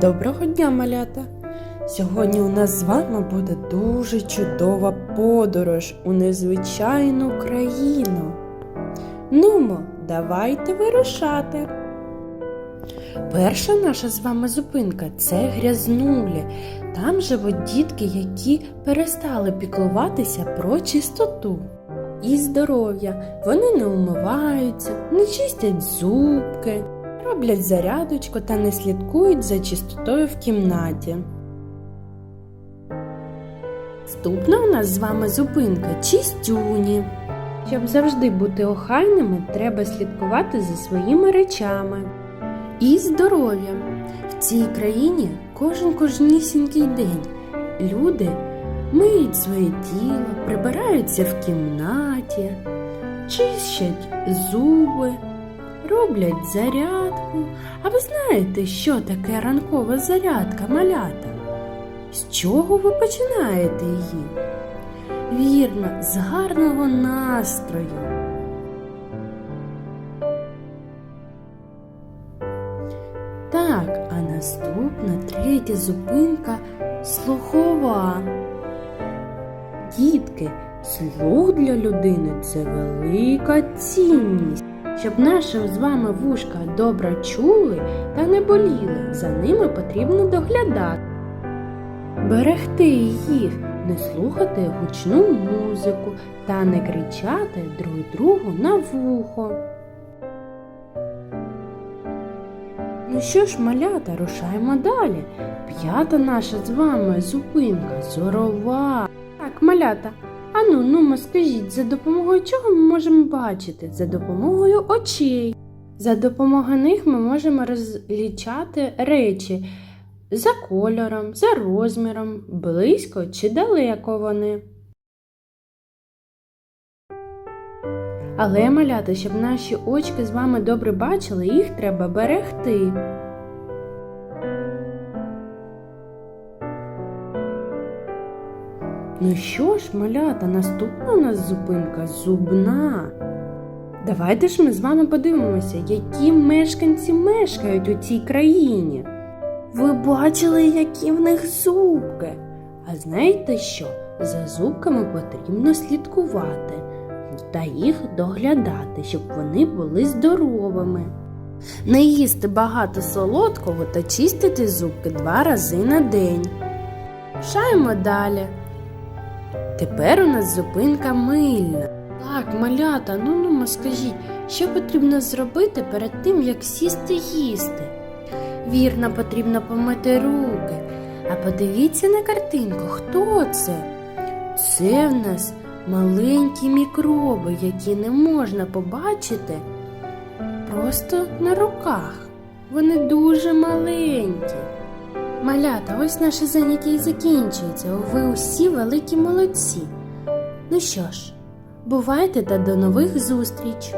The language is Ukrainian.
Доброго дня, малята! Сьогодні у нас з вами буде дуже чудова подорож у незвичайну країну. Нумо, давайте вирушати. Перша наша з вами зупинка це грязнулі. Там живуть дітки, які перестали піклуватися про чистоту і здоров'я. Вони не умиваються, не чистять зубки, роблять зарядочку та не слідкують за чистотою в кімнаті. Наступна у нас з вами зупинка чистюні. Щоб завжди бути охайними, треба слідкувати за своїми речами і здоров'ям. В цій країні кожен кожнісінький день люди миють своє тіло, прибираються в кімнаті, чищать зуби, роблять зарядку. А ви знаєте, що таке ранкова зарядка малята? З чого ви починаєте її? Вірно, з гарного настрою. Так, а наступна третя зупинка слухова. Дітки, слух для людини це велика цінність. Щоб наші з вами вушка добре чули та не боліли, за ними потрібно доглядати. Берегти їх, не слухати гучну музику та не кричати друг другу на вухо. Ну що ж, малята, рушаємо далі. П'ята наша з вами зупинка зорова. Так, малята, ану, ну скажіть, за допомогою чого ми можемо бачити? За допомогою очей. За допомогою них ми можемо розлічати речі за кольором, за розміром, близько чи далеко вони. Але, малята, щоб наші очки з вами добре бачили, їх треба берегти. Ну що ж, малята, наступна у нас зупинка зубна. Давайте ж ми з вами подивимося, які мешканці мешкають у цій країні. Ви бачили, які в них зубки. А знаєте що? За зубками потрібно слідкувати та їх доглядати, щоб вони були здоровими. Не їсти багато солодкого та чистити зубки два рази на день. Шаємо далі. Тепер у нас зупинка мильна. Так, малята, ну ну скажіть, що потрібно зробити перед тим, як сісти їсти? Вірно, потрібно помити руки. А подивіться на картинку, хто це? Це в нас маленькі мікроби, які не можна побачити просто на руках. Вони дуже маленькі. Малята, ось наше заняття і закінчується. Ви усі великі молодці. Ну що ж, бувайте та до нових зустріч!